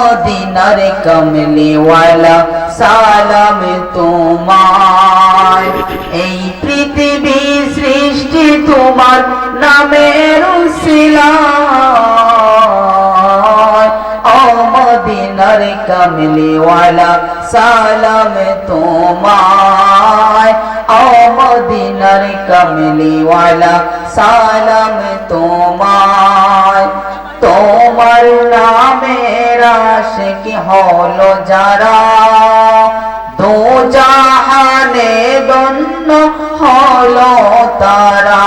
মদিনার কমলিওয়ালা, সালাম তোমার এই পৃথিবী সৃষ্টি তোমার নামের মদিনার কমলিওয়ালা, সালাম তোমায়। ও মদিনার কমলিওয়ালা, সালাম তোমায়। তোমার নামের আশিক হলো যারা? দু জাহানে দন্য হলো তারা।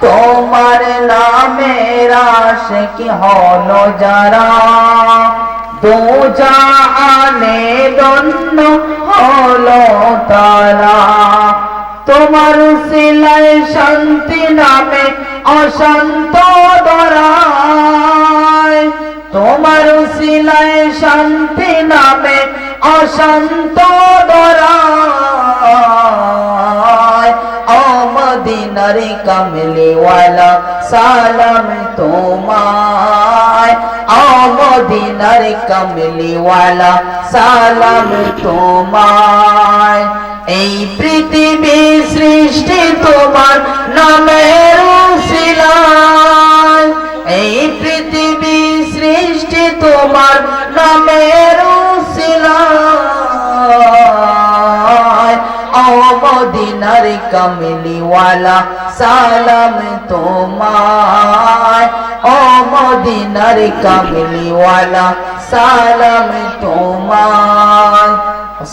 তোমার নামের আশিক হলো যারা? দু জাহানে দন্য হলো তারা। তোমার সিলাই শান্তি নামে অশান্ত শান্তি নামে অশান্ত অমদিনার কমলিওয়ালা, সালাম তোমায়। অমদিনার কমলিওয়ালা, সালাম তোমায়। এই পৃথিবী সৃষ্টি তোমার নামের উসিলায় এই পৃথিবী সৃষ্টি তোমার নামের মদিনার কমলিওয়ালা সালাম তোমায়। অমদিনার কমলিওয়ালা সালাম তোমায়।